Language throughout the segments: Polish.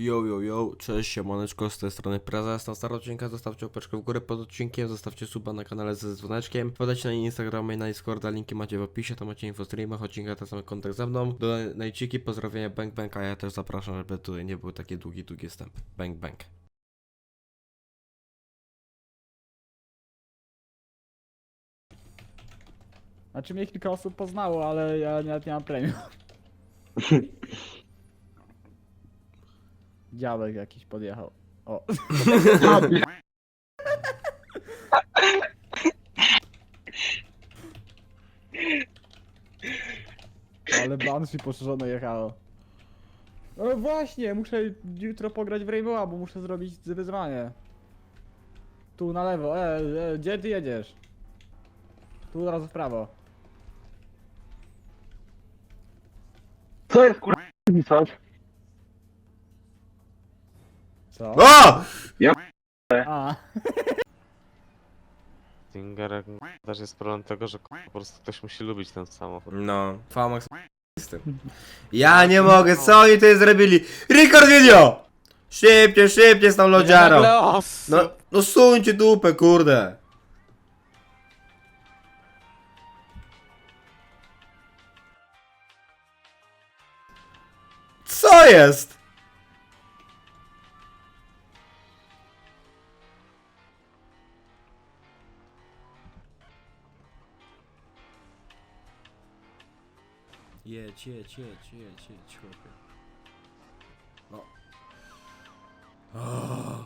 Yo, yo, yo, cześć, siemaneczko, z tej strony Prezes. Na start odcinka zostawcie łapeczkę w górę pod odcinkiem, zostawcie suba na kanale ze dzwoneczkiem, podajcie na Instagrama i na Discorda, linki macie w opisie, tam macie info streamach, odcinka, ten sam kontakt ze mną. Donajciki, pozdrowienia, bang bang, a ja też zapraszam, żeby tutaj nie był taki długi, długi wstęp. Bang bang. Znaczy mnie kilka osób poznało, ale ja nawet nie mam premium. Działek jakiś podjechał. O. ale Banshee poszerzone jechało. No właśnie, muszę jutro pograć w Rainbow, bo muszę zrobić wyzwanie. Tu na lewo, e, e, gdzie ty jedziesz? Tu od razu w prawo. Co jest kurwa pisać? Co? O! A, Stingerek też jest problem tego, że k***a, po prostu ktoś musi lubić ten samochód. No, Famax z tym. Ja nie mogę, co oni tutaj zrobili? Record video! Szybciej, szybciej z tą lodziarą. No, no suńcie dupę, kurde. Co jest? Jedź, jedź, jedź, jedź, jedź, chłopie. No. O.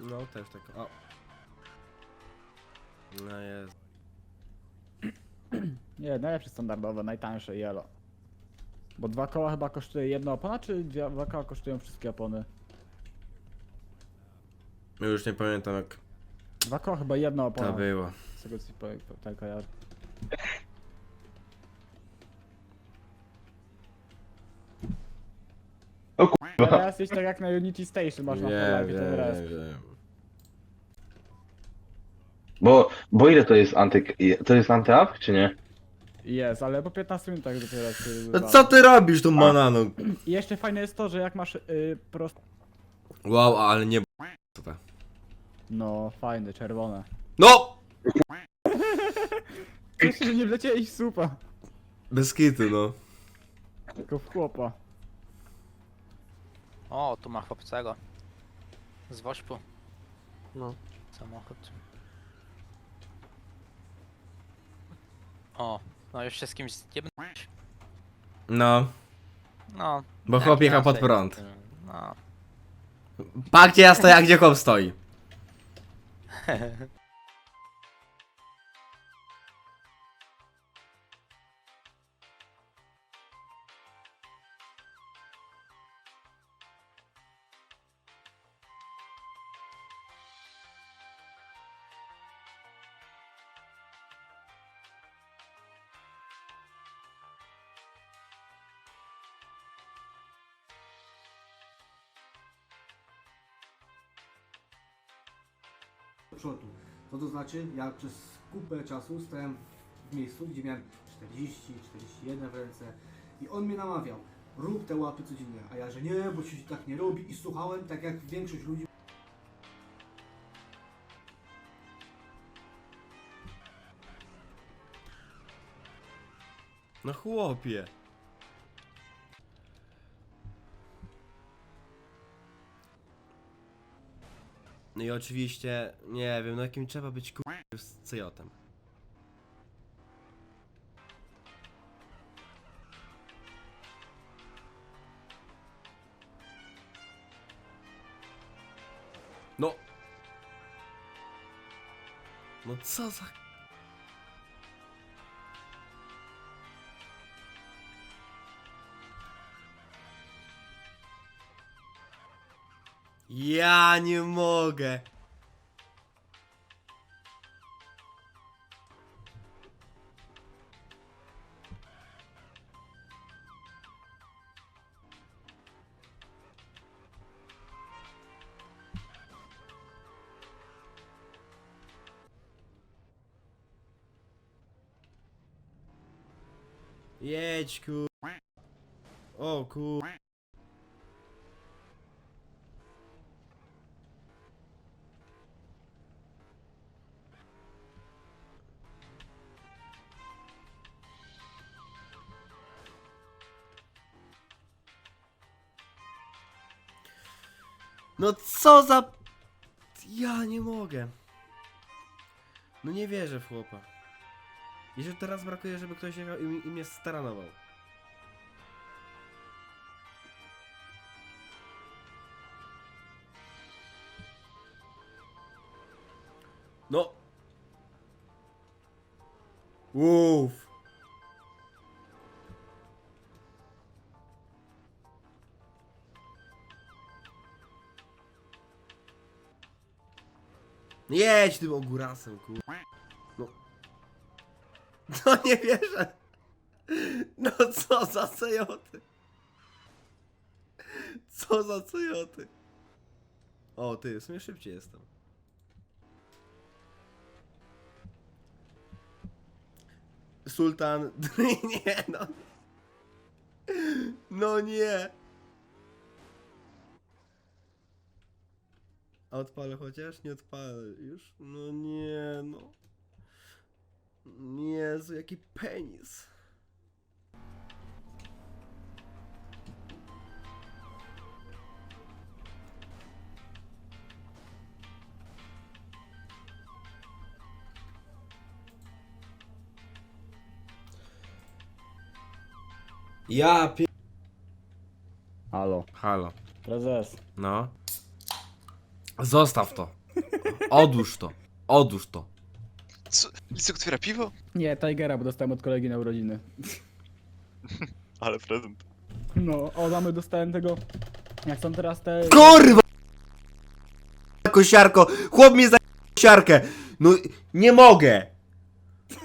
No, też tak. O. No jest. nie, najlepsze standardowe, najtańsze, yellow. Bo dwa koła chyba kosztuje jedna opona, czy dwie, dwa koła kosztują wszystkie opony? Już nie pamiętam jak Dwa koła chyba jedna opona. to było. Z tego co ci powiem, to tak kojarzę. O kurwa. Teraz jesteś tak jak na Unity Station, masz na Nie Fortnite ten wiem, resp. wiem. Bo, bo ile to jest anty... To jest anty-up, czy nie? Jest, ale po 15 minutach dopiero się No co ty robisz tu, manano? I jeszcze fajne jest to, że jak masz y, prost... Wow, ale nie. To? No, fajne, czerwone. No! Cieszę, że nie wleciałeś w supa, Bez kitu, no. tylko w chłopa. O, tu ma chłopcego. Z Wośpu. No. Samochód. O, no już się z kimś zjebnąłeś. No. No. Bo jak chłop jechał pod inaczej. prąd. No. Pa, gdzie ja stoję, a gdzie chłop stoi? przodu. Co to znaczy? Ja przez kupę czasu stałem w miejscu, gdzie miałem 40, 41 w ręce i on mnie namawiał, rób te łapy codziennie, a ja, że nie, bo się tak nie robi i słuchałem, tak jak większość ludzi No chłopie. No i oczywiście, nie wiem, no jakim trzeba być kur... z CJ-em. No. No co za... Ja nie mogę. Jedź kur... O kur... No co za... Ja nie mogę. No nie wierzę w chłopa. Jeszcze teraz brakuje, żeby ktoś jechał i, i mnie staranował. No. Uff. Jedź tym ogórasem, kur... No. No nie wierzę. No co za cejoty. Co za cejoty. O ty, w sumie szybciej jestem. Sultan, nie no. No nie. A odpalę chociaż? Nie odpalę już? No nie no. Jezu, jaki penis. Ja pie... Halo. Halo. Prezes. No. Zostaw to. Odłóż to. Odłóż to. Co? Licek otwiera piwo? Nie, Tigera, bo dostałem od kolegi na urodziny. Ale prezent. No, o, mamy dostałem tego... Jak są teraz te... Kurwa! Kosiarko! Chłop mnie za kosiarkę! No, nie mogę!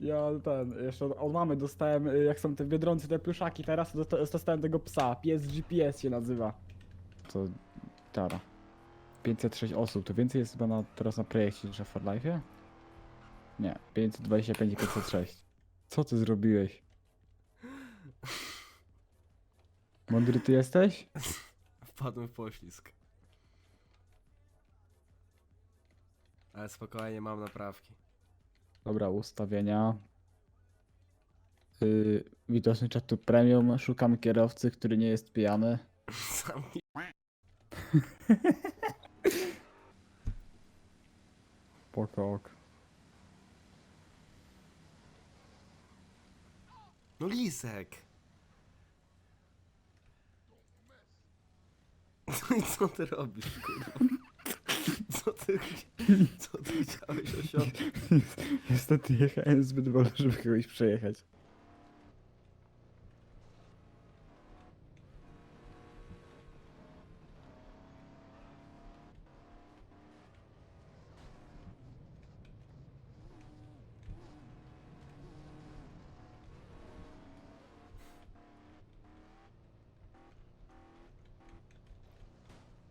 Ja ten, jeszcze od, od mamy dostałem, y, jak są te biedronce, te pluszaki, teraz to dosta- dostałem tego psa, pies GPS się nazywa. To, tara. 506 osób, to więcej jest chyba na, teraz na projekcie niż na For Life'ie? Nie, 525 i 506. Co ty zrobiłeś? Mądry ty jesteś? Wpadłem w poślizg. Ale spokojnie, mam naprawki. Dobra, ustawienia. Yy, widoczny czatu premium, szukam kierowcy, który nie jest pijany. Zamknij- Pokok. No lisek! No i co ty robisz, kurwa? Co ty, co ty chciałeś osiągnąć? Niestety jechałem zbyt wolno, żeby kogoś przejechać.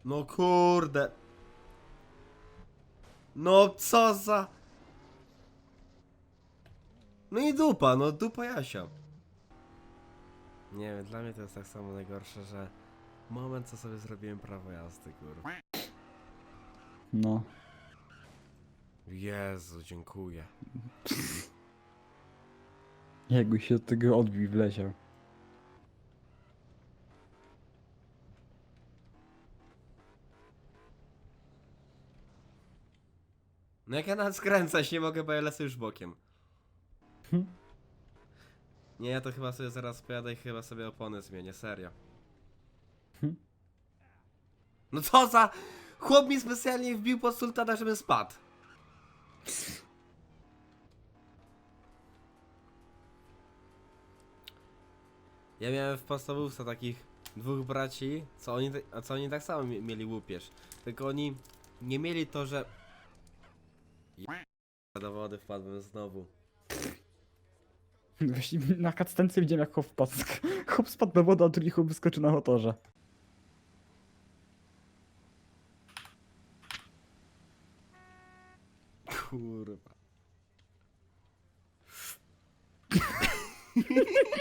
No kurde. No co za... No i dupa, no dupa Jasia. Nie wiem, dla mnie to jest tak samo najgorsze, że moment co sobie zrobiłem prawo jazdy, kurwa. No. Jezu, dziękuję. Jakbyś się od tego odbił w lesie. No jak ja nawet skręcać nie mogę, bo ja lecę już bokiem. Nie, ja to chyba sobie zaraz pojadę i chyba sobie opony zmienię, serio. No co za... Chłop mi specjalnie wbił pod sultana, żebym spadł. Ja miałem w podstawówce takich dwóch braci, co oni, a co oni tak samo mi- mieli łupież. Tylko oni nie mieli to, że... Do wody wpadłem znowu. Właśnie na cutscence widziałem jak chłop wpadł. Chłop spadł do wody, a drugi chłop wyskoczył na motorze. Kurwa.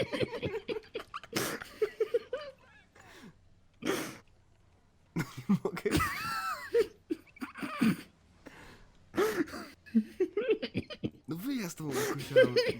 Nie mogę. No